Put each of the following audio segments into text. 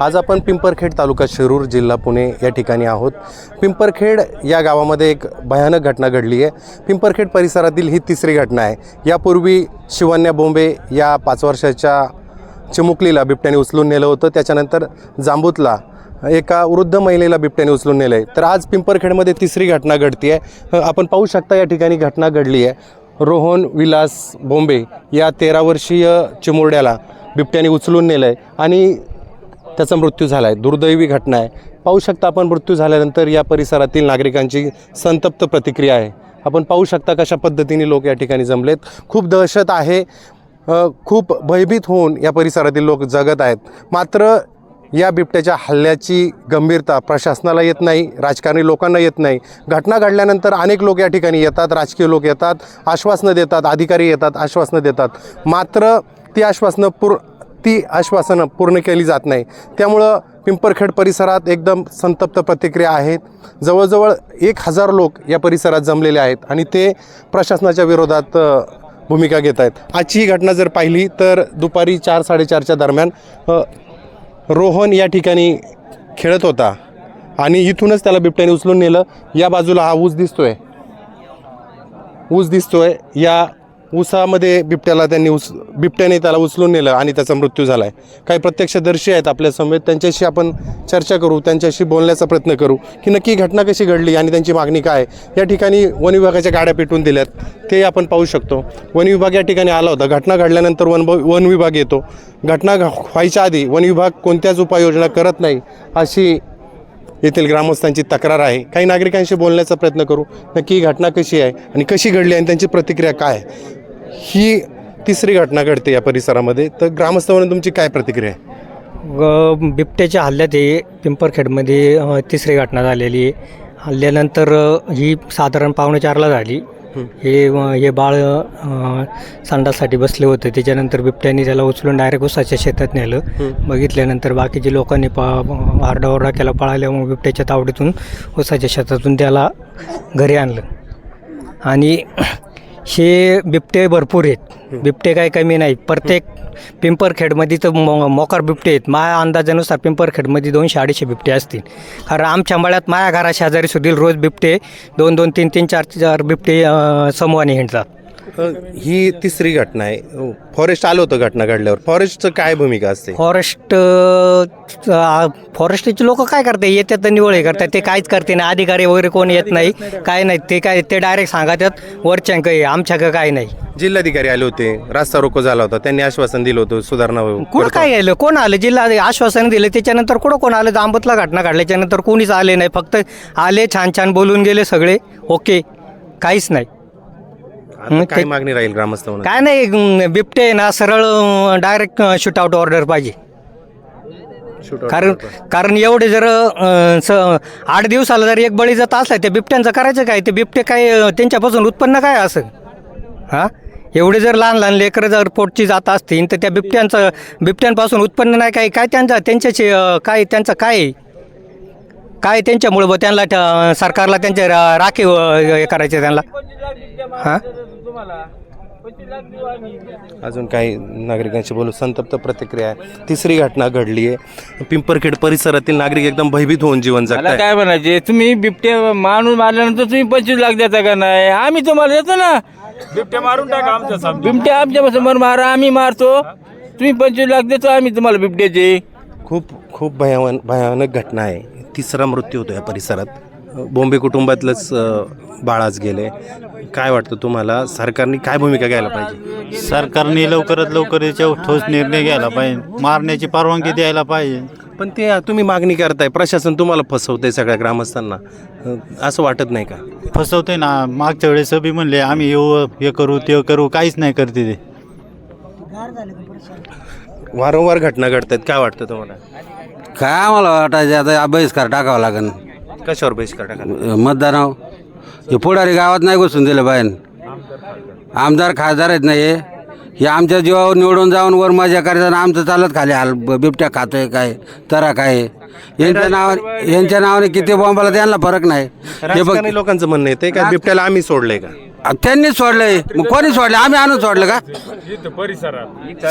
आज आपण पिंपरखेड तालुका शिरूर जिल्हा पुणे या ठिकाणी आहोत. पिंपरखेड या गावामध्ये एक भयानक घटना घडली आहे. पिंपरखेड परिसरातील ही तिसरी घटना आहे. यापूर्वी शिवन्या बोंबे या पाच वर्षाच्या चिमुकलीला बिबट्याने उचलून नेलं होतं. त्याच्यानंतर जांबूतला एका वृद्ध महिलेला बिबट्याने उचलून नेलं आहे तर आज पिंपरखेडमध्ये तिसरी घटना घडती आहे आपण पाहू शकता या ठिकाणी घटना घडली आहे. रोहन विलास बोंबे या तेरा वर्षीय चिमुरड्याला बिबट्याने उचलून नेलं आहे आणि त्याचा मृत्यू झाला आहे दुर्दैवी घटना आहे. पाहू शकता आपण मृत्यू झाल्यानंतर या परिसरातील नागरिकांची संतप्त प्रतिक्रिया आहे. आपण पाहू शकता कशा पद्धतीने लोक या ठिकाणी जमलेत. खूप दहशत आहे. खूप भयभीत होऊन या परिसरातील लोक जगत आहेत. मात्र या बिबट्याच्या हल्ल्याची गंभीरता प्रशासनाला येत नाही राजकारणी लोकांना येत नाही. घटना घडल्यानंतर अनेक लोक या ठिकाणी येतात. राजकीय लोक येतात आश्वासनं देतात अधिकारी येतात आश्वासनं देतात. मात्र ती आश्वासनं पूर ती आश्वासनं पूर्ण केली जात नाही. त्यामुळं पिंपरखेड परिसरात एकदम संतप्त प्रतिक्रिया आहेत. जवळजवळ एक हजार लोक या परिसरात जमलेले आहेत आणि ते प्रशासनाच्या विरोधात भूमिका घेत आहेत. आजची ही घटना जर पाहिली तर दुपारी चार साडेचारच्या दरम्यान रोहन या ठिकाणी खेळत होता आणि इथूनच त्याला बिबट्याने उचलून नेलं. या बाजूला हा ऊस दिसतोय. ऊस दिसतोय या उसामध्ये बिबट्याला त्यांनी उस बिबट्याने त्याला उचलून नेलं आणि त्याचा मृत्यू झाला आहे काही प्रत्यक्षदर्शी आहेत आपल्या समवेत त्यांच्याशी आपण चर्चा करू त्यांच्याशी बोलण्याचा प्रयत्न करू की नक्की घटना कशी घडली आणि त्यांची मागणी काय या ठिकाणी वन विभागाच्या गाड्या पेटवून दिल्यात. ते आपण पाहू शकतो. वन विभाग या ठिकाणी आला होता. घटना घडल्यानंतर वन वन विभाग येतो. घटना घ- व्हायच्या आधी वन विभाग कोणत्याच उपाययोजना करत नाही अशी येथील ग्रामस्थांची तक्रार आहे. काही नागरिकांशी बोलण्याचा प्रयत्न करू. नक्की ही घटना कशी आहे आणि कशी घडली आणि त्यांची प्रतिक्रिया काय आहे? ही तिसरी घटना घडते या परिसरामध्ये. तर ग्रामस्थ म्हणून तुमची काय प्रतिक्रिया आहे? ग बिबट्याच्या हल्ल्यात हे पिंपरखेडमध्ये अ, तिसरी घटना झालेली आहे. हल्ल्यानंतर अ, ही साधारण पावणे चारला झाली. हे अ, हे बाळ अ, संडाससाठी बसले होते. त्याच्यानंतर बिबट्याने त्याला उचलून डायरेक्ट उसाच्या शेतात नेलं. बघितल्यानंतर बाकीच्या लोकांनी पा आरडाओरडा केला. पळाल्यामुळे बिबट्याच्या तावडीतून उसाच्या शेतातून त्याला घरी आणलं. आणि हे बिबटे भरपूर आहेत. बिबटे काही कमी नाही. प्रत्येक पिंपरखेडमध्ये तर मो मोकार बिबटे आहेत. माझ्या अंदाजानुसार पिंपरखेडमध्ये दोनशे अडीचशे बिबटे असतील. कारण आमच्या मळ्यात माझ्या घरा शेजारी सुधील रोज बिबटे दोन दोन तीन तीन चार चार बिबटे समूहाने हिंडतात. ही तिसरी घटना आहे. फॉरेस्ट आलं होतं घटना घडल्यावर. फॉरेस्टचं काय भूमिका असते? फॉरेस्ट फॉरेस्टचे लोक काय करते येतात निवळ हे करतात. ते काहीच करते नाही. अधिकारी वगैरे कोण येत नाही. काय नाही. ते काय ते डायरेक्ट सांगतात. वरच्या काही आमच्या काय नाही. जिल्हाधिकारी आले होते. रास्ता रोको झाला होता. त्यांनी आश्वासन दिलं होतं. सुधारणा. कुठं काय आलं? कोण आलं? जिल्हा आश्वासन दिलं. त्याच्यानंतर कुठं कोण आलं? दांबतला घटना घडल्याच्यानंतर कोणीच आले नाही. फक्त आले छान छान बोलून गेले सगळे. ओके काहीच नाही. आता काय मागणी राहील ग्रामस्थ म्हणून. काय नाही बिबटे ना सरळ डायरेक्ट शूटआउट ऑर्डर पाहिजे. Shootout कारण. कारण एवढे जर अं, स आठ दिवसाला जर एक बळी जात असला त्या बिबट्यांचं करायचं काय? ते बिबटे काय अं, त्यांच्यापासून उत्पन्न काय असं? हां? एवढे जर लहान लहान लेकरं जर पोटची जात असतील तर त्या बिबट्यांचं बिबट्यांपासून उत्पन्न नाही काय काय त्यांचा त्यांच्याशी अं, काय त्यांचं काय आहे? काय त्यांच्यामुळं बुवा त्यांना त्या- सरकारला त्यांचे रा- राखीव अं, हे करायचे त्यांना? हां? अजून काही नागरिकांशी बोलू. संतप्त प्रतिक्रिया आहे. तिसरी घटना घडली आहे. पिंपरखेड परिसरातील नागरिक एकदम भयभीत होऊन जीवन मला जगताय काय म्हणायचे? तुम्ही बिबटे माणूस मारल्यानंतर तुम्ही पंचवीस लाख देता का नाही? आम्ही तुम्हाला देतो ना. बिबटे मारून टाका आमच्या बिबटे आमच्यासमोर मारा आम्ही मारतो. तुम्ही पंचवीस लाख देतो आम्ही तुम्हाला बिबट्याचे. खूप खूप भयावन भयानक घटना आहे. तिसरा मृत्यू होतो या परिसरात. बॉम्बे कुटुंबातलंच अ, बाळ आज गेले. काय वाटतं तुम्हाला? सरकारने काय भूमिका घ्यायला पाहिजे? सरकारने लवकरात लवकर याच्यावर ठोस निर्णय घ्यायला पाहिजे. मारण्याची परवानगी द्यायला पाहिजे. पण ते तुम्ही मागणी करताय. प्रशासन तुम्हाला फसवतंय सगळ्या ग्रामस्थांना. असं वाटत नाही का? फसवते ना. मागच्या वेळेस बी म्हणले आम्ही येऊ हे करू ते करू काहीच नाही करते ते. वारंवार घटना घडतात काय वाटतं तुम्हाला? काय आम्हाला वाटायचं आता हा बहिष्कार टाकावा लागेल कशावर बहिष्कार टाका मतदानाव हे पुढारी गावात नाही घुसून दिलं बाहेर. आमदार खासदार आहेत नाही हे. हे आमच्या जीवावर निवडून जाऊन वर मजा करायचं आमचं चालत खाली हाल ब- बिबट्या खातोय काय तरा काय. यांच्या नावाने यांच्या नावाने किती बॉम्बाला त्यांना फरक नाही. हे बघ. राजकारणी लोकांचं म्हणणं येते का बिबट्याला आम्ही सोडलंय का? त्यांनी सोडलंय. मग कोणी सोडलं आम्ही आणून सोडलं का?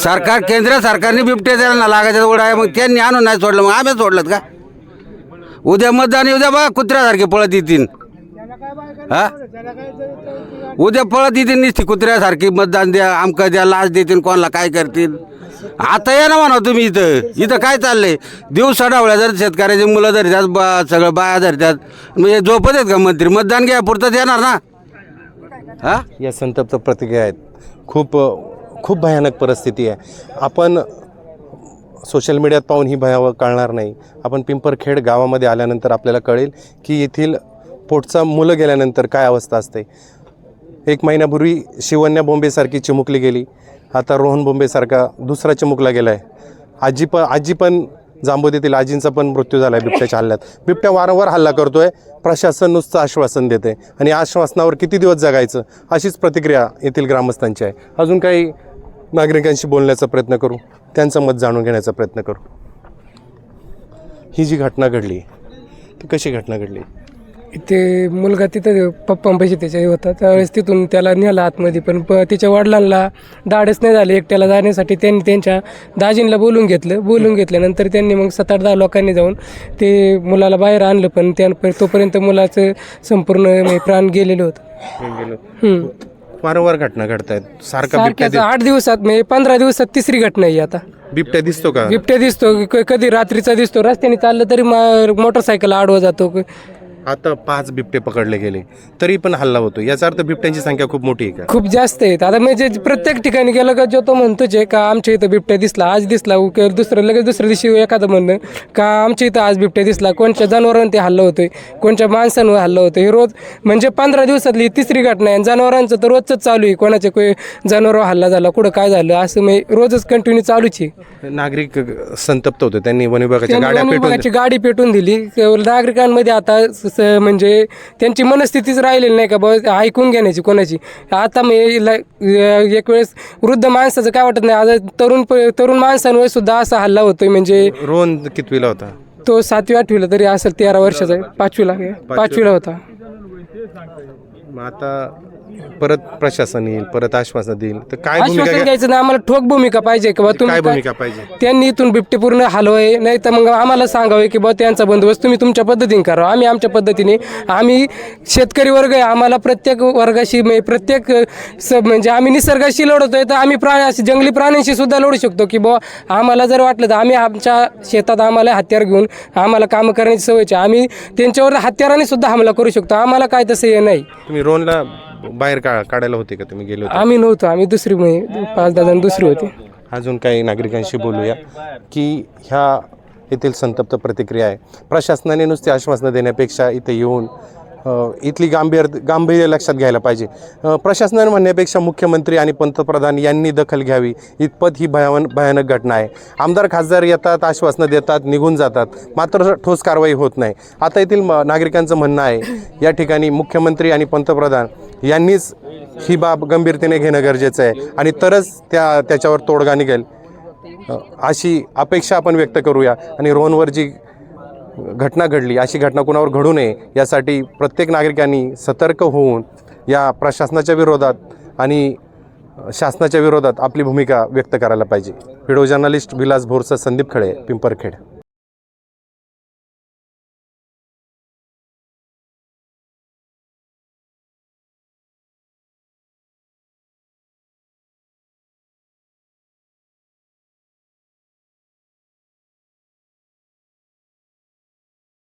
सरकार केंद्र सरकारने बिबटे द्यायला लागायचं ओढ आहे. मग त्यांनी आणून नाही सोडलं. मग आम्ही सोडलं का? उद्या मतदान उद्या बघा कुत्र्यासारखे पळत येतील. हा? उद्या पळत येतील निसती कुत्र्यासारखी. मतदान द्या आमका द्या लाच देतील कोणाला काय करतील. आता या ना म्हणा तुम्ही इथं. इथं काय चाललंय? दिवसा डावळ्या जर शेतकऱ्याचे मुलं धरतात बा सगळं बाया धरतात. म्हणजे झोपत आहेत का मंत्री? मतदान घ्या पुरतं येणार ना. हा? या संतप्त प्रतिक्रिया आहेत. खूप खूप भयानक परिस्थिती आहे. आपण सोशल मीडियात पाहून ही भयावह कळणार नाही. आपण पिंपरखेड गावामध्ये आल्यानंतर आपल्याला कळेल की येथील पोटचा मुलं गेल्यानंतर काय अवस्था असते. एक महिन्यापूर्वी शिवन्या बोंबेसारखी चिमुकली गेली. आता रोहन बोंबेसारखा दुसरा चिमुकला गेला आहे आजी पण आजी पण जांबोदीतील आजींचा पण मृत्यू झाला आहे बिबट्याच्या हल्ल्यात. बिबट्या वारंवार हल्ला करतो आहे प्रशासन नुसतं आश्वासन देते. आणि आश्वासनावर किती दिवस जगायचं अशीच प्रतिक्रिया येथील ग्रामस्थांची आहे. अजून काही नागरिकांशी बोलण्याचा प्रयत्न करू? त्यांचं मत जाणून घेण्याचा प्रयत्न करू? ही जी घटना घडली ती कशी घटना घडली? ते मुलगा तिथं पप्पांपाशी त्याच्या होता. त्यावेळेस तिथून त्याला नेला आतमध्ये पण प तिच्या वडिलांना धाडच नाही झाले. एकट्याला जाण्यासाठी त्यांनी त्यांच्या दाजींना बोलून घेतलं. बोलून घेतल्यानंतर त्यांनी मग सात आठ दहा लोकांनी जाऊन ते मुलाला बाहेर आणलं पण त्या तोपर्यंत मुलाचं संपूर्ण प्राण गेलेलं होतं. वारंवार घटना घडत आहेत सारखा आठ दिवसात म्हणजे पंधरा दिवसात तिसरी घटना आहे आता. बिबट्या दिसतो का? बिबट्या दिसतो कधी रात्रीचा दिसतो रस्त्याने चाललं तरी मोटरसायकल आडवा जातो. आता पाच बिबटे पकडले गेले. तरी पण हल्ला होतो. याचा अर्थ बिबट्यांची संख्या खूप मोठी आहे का? खूप जास्त आहेत आता म्हणजे प्रत्येक ठिकाणी गेलं का जो तो म्हणतोच आहे का आमच्या इथं बिबट्या दिसला आज दिसला उके- दुसरं लगेच दुसऱ्या दिवशी एखादं म्हणणं का आमच्या इथं आज बिबट्या दिसला कोणच्या जनावरांवर ते हल्लं होतोय कोणच्या माणसांवर हल्लं होतं हे रोज म्हणजे पंधरा दिवसातली तिसरी घटना आहे. जनावरांचं तर रोजच चालू आहे. कोणाच्या कोणी जनावरावर हल्ला झाला कुठं काय झालं असं म्हणजे रोजच कंटिन्यू चालूच आहे. नागरिक संतप्त होते. त्यांनी वन विभागाची गाडी पेटून दिली. नागरिकांमध्ये आता स- स- म्हणजे त्यांची मनस्थितीच राहिलेली नाही का बा ऐकून घेण्याची कोणाची आता मी एक वेळेस वृद्ध माणसाचं काय वाटत नाही आता तरुण तरुण माणसांवर सुद्धा असा हल्ला होतोय म्हणजे रोहन कितवीला होता तो सातवी आठवीला तरी असेल तेरा वर्षाचा. पाचवीला. पाचवीला होता मग आता परत प्रशासन येईल परत आश्वासन देईल. तर काय भूमिका आश्वासन घ्या- ना? आम्हाला ठोक भूमिका पाहिजे की बा काय तुम्ही भूमिका पाहिजे? त्यांनी इथून बिबटे पूर्ण हलवाय नाही तर मग आम्हाला सांगावे की बा त्यांचा बंदोबस्त तुम्ही तुमच्या पद्धतीने करा. आम्ही आमच्या पद्धतीने आम्ही शेतकरी वर्ग आहे आम्हाला प्रत्येक वर्गाशी म्हणजे प्रत्येक अ, स म्हणजे आम्ही निसर्गाशी लढतोय तर आम्ही प्राणी अशी जंगली प्राण्यांशी सुद्धा लढू शकतो की बा आम्हाला जर वाटलं तर आम्ही आमच्या शेतात आम्हाला हत्यार घेऊन आम्हाला कामं करण्याची सवयची आम्ही त्यांच्यावर हत्याराने सुद्धा हमला करू शकतो. आम्हाला काय तसं हे नाही. तुम्ही रोहनला बाहेर का काढायला होते का तुम्ही? गेले होते? आम्ही नव्हतो आम्ही दुसरी म्हणजे पाच दहा जण दुसरी होती. अजून काही नागरिकांशी बोलूया की ह्या येथील संतप्त प्रतिक्रिया आहे. प्रशासनाने नुसती आश्वासनं देण्यापेक्षा इथे येऊन इथली गांभीर गांभीर्य लक्षात घ्यायला पाहिजे. अ, प्रशासनाने म्हणण्यापेक्षा मुख्यमंत्री आणि पंतप्रधान यांनी दखल घ्यावी. इतपत ही भयावन भयानक घटना आहे. आमदार खासदार येतात आश्वासनं देतात निघून जातात. मात्र ठोस कारवाई होत नाही. आता येथील म- नागरिकांचं म्हणणं आहे या ठिकाणी मुख्यमंत्री आणि पंतप्रधान यांनीच ही बाब गंभीरतेने घेणं गरजेचं आहे आणि तरच त्या त्याच्यावर तोडगा निघेल. अशी अपेक्षा आपण व्यक्त करूया. आणि रोहनवर जी घटना घडली अशी घटना कुणावर घडू नये यासाठी प्रत्येक नागरिकांनी सतर्क होऊन या प्रशासनाच्या विरोधात आणि शासनाच्या विरोधात आपली भूमिका व्यक्त करायला पाहिजे. Video journalist Vilas Bhorsa Sandeep Khale Pimparkhed.